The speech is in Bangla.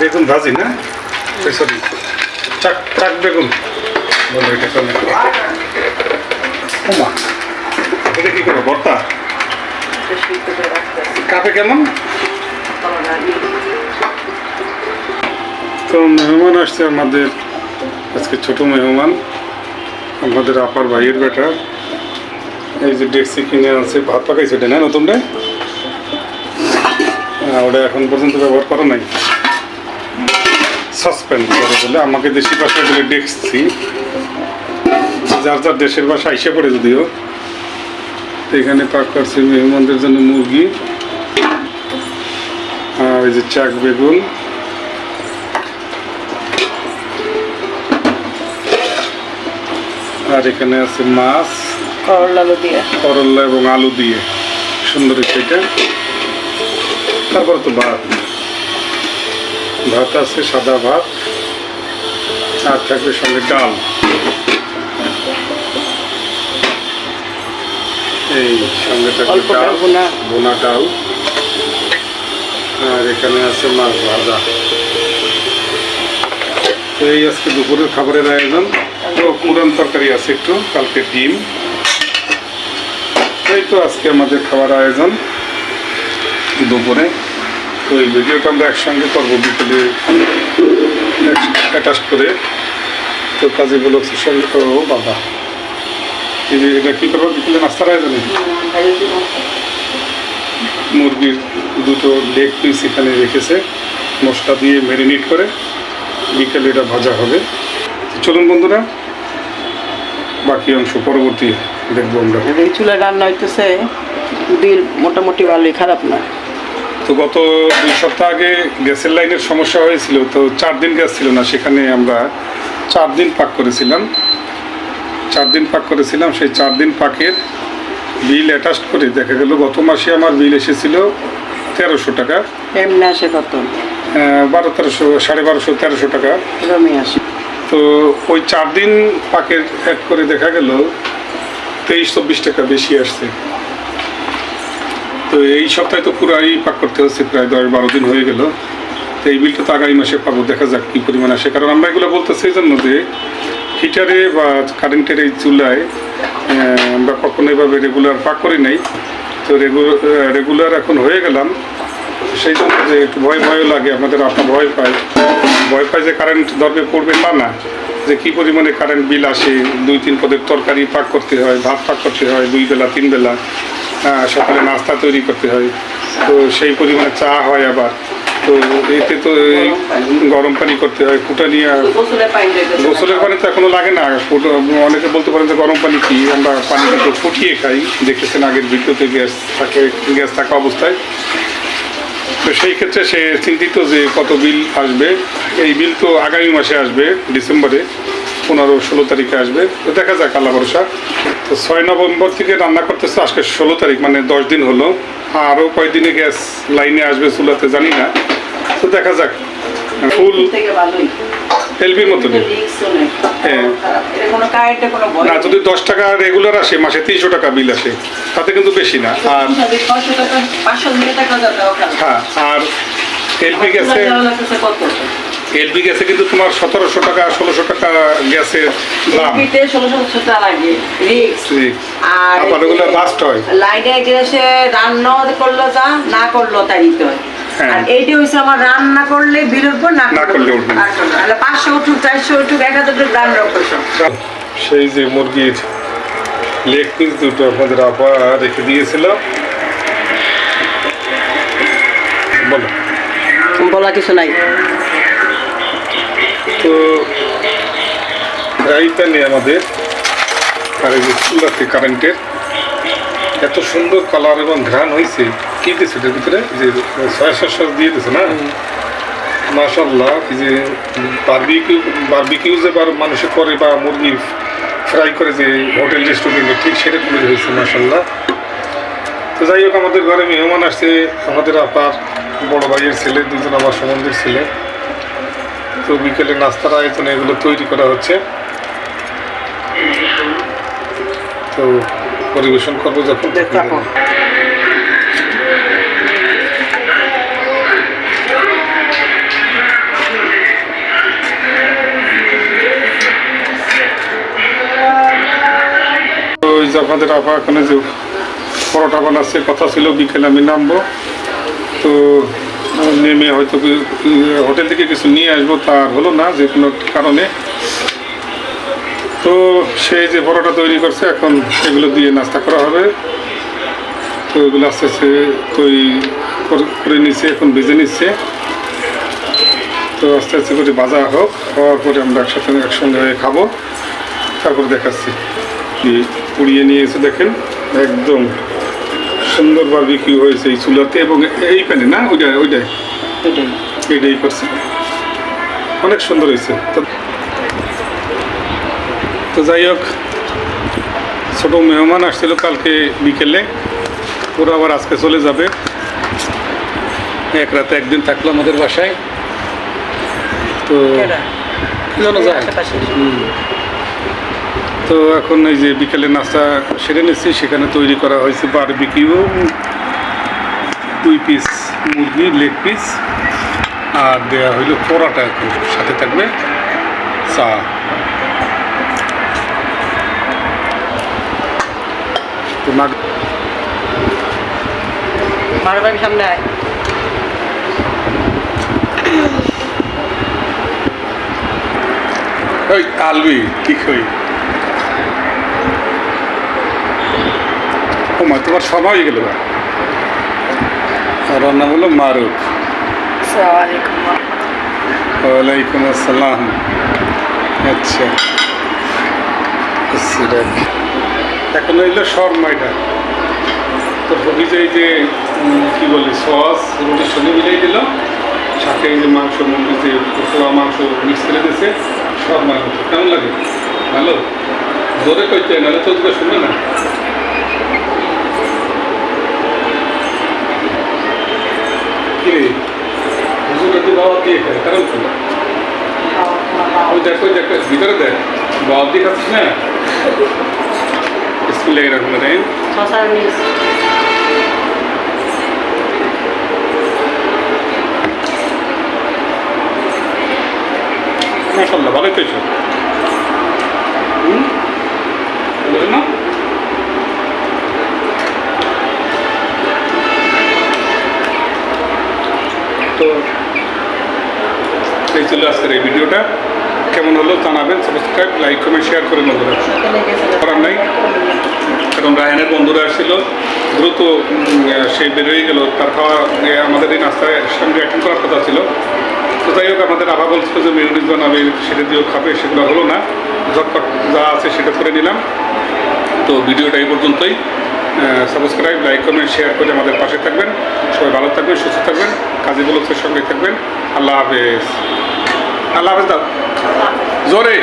বেগুন ভাজি না? সরি। চাক চাক বেগুন। এটা কি করব বর্তা কাপে কেমন? তো মেহমান আসছে আমাদের, আজকে ছোট মেহমান। আমাদের আপার ভাইয়ের বেটা। এই যে ডেক্সি কিনে আনছে, ভাত পাকাইছে ওটা না নতুনটা ওটা এখন পর্যন্ত ব্যবহার করা নাই। সাসপেন্ড করে বলে, আমাকে দেশি ভাষায় বলে ডেক্সি। যার যার দেশের ভাষা আইসে পড়ে যদিও। এখানে পাক করছে মেহমানদের জন্য মুরগি। আর এই যে চাক বেগুন। আর এখানে আছে মাছ করলা দিয়ে। করল্লা এবং আলু দিয়ে। সুন্দর সেটা তারপরে তো ভাত। ভাত আছে সাদা ভাত। আর থাকবে সঙ্গে ডাল। এই সঙ্গে থাকবে ডাল ডাল বোনা ডাল। আর এখানে আছে মাছ ভাজা। তো এই আজকে দুপুরের খাবারের আয়োজন। তো পুরান তরকারি আছে একটু, কালকে ডিম। এই তো আজকে আমাদের খাবার আয়োজন দুপুরে। তো এই ভিডিওটা আমরা একসঙ্গে করব বিকেলে, অ্যাটাচ করে। তো কাজে ব্লগসের সঙ্গে করব বাবা এটা কী করব বিকেলে নাস্তার আয়োজন? মুরগির দুটো লেগ পিস এখানে রেখেছে, মশলা দিয়ে ম্যারিনেট করে। বিকেলে এটা ভাজা হবে। চলুন বন্ধুরা বাকি অংশ পরবর্তী দেখব আমরা। এই চুলা রান্না হইতেছে বিল মোটামুটি ভালোই খারাপ না। তো গত দুই সপ্তাহ আগে গ্যাসের লাইনের সমস্যা হয়েছিল তো চার দিন গ্যাস ছিল না সেখানে আমরা চার দিন পাক করেছিলাম। চার দিন পাক করেছিলাম সেই চার দিন পাকের বিল অ্যাটাচ করে দেখা গেল গত মাসে আমার বিল এসেছিল তেরোশো টাকা। এমনি আসে কত? বারো তেরোশো সাড়ে বারোশো তেরোশো টাকা। আসে। তো ওই চার দিন পাকের অ্যাড করে দেখা গেল, তেইশ, চব্বিশ টাকা বেশি আসছে। তো এই সপ্তাহে তো পুরাই পাক করতে হচ্ছে, প্রায় দশ, বারো দিন হয়ে গেল। তো এই বিলটা তো আগামী মাসে পাবো, দেখা যাক কী পরিমাণ আসে। কারণ আমরা এগুলো বলতেছি এই জন্য যে, হিটারে বা কারেন্টের এই চুলায় আমরা কখনো এভাবে রেগুলার পাক করি নাই। তো রেগুলার এখন হয়ে গেলাম। সেই জন্য যে একটু ভয় ভয়ও লাগে আমাদের আপনার ভয় পায়। ভয় পায় যে কারেন্ট দরবে পড়বে তা না। যে কী পরিমাণে কারেন্ট বিল আসে দুই তিন পদের তরকারি পাক করতে হয় ভাত পাক করতে হয় দুই বেলা তিন বেলা সকালে নাস্তা তৈরি করতে হয়। তো সেই পরিমাণে চা হয় আবার। তো এতে তো এই গরম পানি করতে হয় ফুটানিয়া গোসলের পানি তো এখনও লাগে না। ফুটো- অনেকে বলতে পারেন যে গরম পানি কি? আমরা পানি কিন্তু ফুটিয়ে খাই। দেখেছেন আগের ভিডিওতে গ্যাস থাকে গ্যাস থাকা অবস্থায়। তো সেই ক্ষেত্রে সে চিন্তিত যে কত বিল আসবে। এই বিল তো আগামী মাসে আসবে, ডিসেম্বরে, পনেরো, ষোলো তারিখে আসবে। তো দেখা যাক, আল্লাহ ভরসা। তো ছয় নভেম্বর থেকে রান্না করতেছে, আজকে ষোলো তারিখ মানে দশ দিন হলো। আরও কয়েকদিনে গ্যাস লাইনে আসবে চুলাতে, জানি না। তো দেখা যাক। ফুল এলবির নেই। হ্যাঁ। না যদি দশ টাকা রেগুলার আসে মাসে তিনশো টাকা বিল আসে তাতে কিন্তু বেশি না। আর হ্যাঁ আর এলপি গ্যাসে এলপি গ্যাসে কিন্তু তোমার সতেরোশো টাকা ষোলোশো টাকা গ্যাসের দাম। আবার ওগুলো লাস্ট হয়। লাইটে গ্যাসে রান্না করল যা না করল তাই হ্যাঁ। আর এইটি আমার রান্না করলে বিল উঠবো না না করলে উঠবে না। তাহলে পাঁচশো উঠুক চারশো উঠুক এক হাজার উঠুক রান্না সেই যে মুরগির লেগ পিস দুটো আপনাদের আপা রেখে দিয়েছিল। বলো। বলা কিছু নাই। তো ফ্রাই প্যানে আমাদের আর এই যে চুলাতে কারেন্টের এত সুন্দর কালার এবং ঘ্রাণ হয়েছে কি দিয়েছে এটার ভিতরে যে সয়া সস দিয়ে দিয়েছে না? মাশাল্লাহ যে বারবিকিউ বারবিকিউ যে বার মানুষে করে বা মুরগি ফ্রাই করে যে হোটেল রেস্টুরেন্টে ঠিক সেরকমই হয়েছে মাশাল্লাহ তো যাই হোক আমাদের ঘরে মেহমান আসছে আমাদের আপার বড় ভাইয়ের ছেলে দুজন আমার সম্বন্ধের ছেলে। তো বিকেলে নাস্তার আয়োজনে এগুলো তৈরি করা হচ্ছে। তো পরিবেশন করব যখন। আপনাদের আবার এখানে যে পরোটা বানাচ্ছে, কথা ছিল, বিকেলে আমি নামবো। তো নেমে হয়তো হোটেল থেকে কিছু নিয়ে আসব, তা আর হলো না, যে কোনো কারণে। তো সেই যে পরোটা তৈরি করছে, এখন এগুলো দিয়ে নাস্তা করা হবে। তো এগুলো আস্তে আস্তে তৈরি করে- নিচ্ছে, এখন ভেজে নিচ্ছে। তো আস্তে আস্তে করে ভাজা হোক হওয়ার পরে আমরা একসাথে একসঙ্গে খাব। তারপর দেখাচ্ছি। কি পুড়িয়ে নিয়ে এসে দেখেন একদম সুন্দরভাবে বিক্রি হয়েছে এই চুলাতে এবং এই প্যানে না? ওইটা ওইটাই এটাই। করছে। অনেক সুন্দর হয়েছে। তো যাই হোক ছোটো মেহমান আসছিল কালকে বিকেলে। ওরা আবার আজকে চলে যাবে। এক রাতে একদিন থাকল আমাদের বাসায়। তো যেন যায়। তো এখন এই যে বিকেলে নাস্তা সেরে নিচ্ছি সেখানে তৈরি করা হয়েছে বারবিকিউ দুই পিস মুরগি লেগ পিস আর দেওয়া হইল পরোটা এখন সাথে থাকবে চা। তো সামনে। ওই আলবি কি কই? মা তোমার সময় হয়ে গেল ওর নাম হলো মারুফ। ওয়ালাইকুম আসসালাম। আচ্ছা। সেটা এখন হইল শর্মা এটা তো ভবি যে যে কি বলে সস রুটির সঙ্গে মিলিয়ে দিল। সাথে এই যে মাংস মুরগি যে পোয়া মাংস মিক্স করে দিয়েছে শর্মার কেমন লাগে? ভালো? জোরে কইতে নাহলে তো শুনবে না কি রে হুজুর যদি বাবা দিয়ে খায় কারণ কি ওই দেখ ওই দেখ ভিতরে দেখ বাবা দিয়ে খাচ্ছিস না স্কুলে এরকম তাই শশার মিক্স। মাসাল্লাহ ভালোই তো এসব হুম বলেন না তো এই ছিল আজকের এই ভিডিওটা। কেমন হলো জানাবেন সাবস্ক্রাইব লাইক কমেন্ট শেয়ার করে বন্ধুরা করার নাই। কারণ রায়নের বন্ধুরা আসছিল, দ্রুত সে বেরোয় গেল। তার খাওয়া আমাদের এই নাস্তায় সঙ্গে অ্যাটেন্ড করার কথা ছিল। তো যাই হোক, আমাদের আবার বলছিল যে মেয়নিজ বানাবে, সেটা দিয়েও খাবে, সেগুলো হলো না। ঝটপট যা আছে সেটা করে নিলাম। তো ভিডিওটা এই পর্যন্তই। সাবস্ক্রাইব লাইক কমেন্ট শেয়ার করে আমাদের পাশে থাকবেন। সবাই ভালো থাকবেন, সুস্থ থাকবেন। কাজী বলকের সঙ্গে থাকবেন। আল্লাহ হাফেজ। আল্লাহ হাফেজ দাও জোরে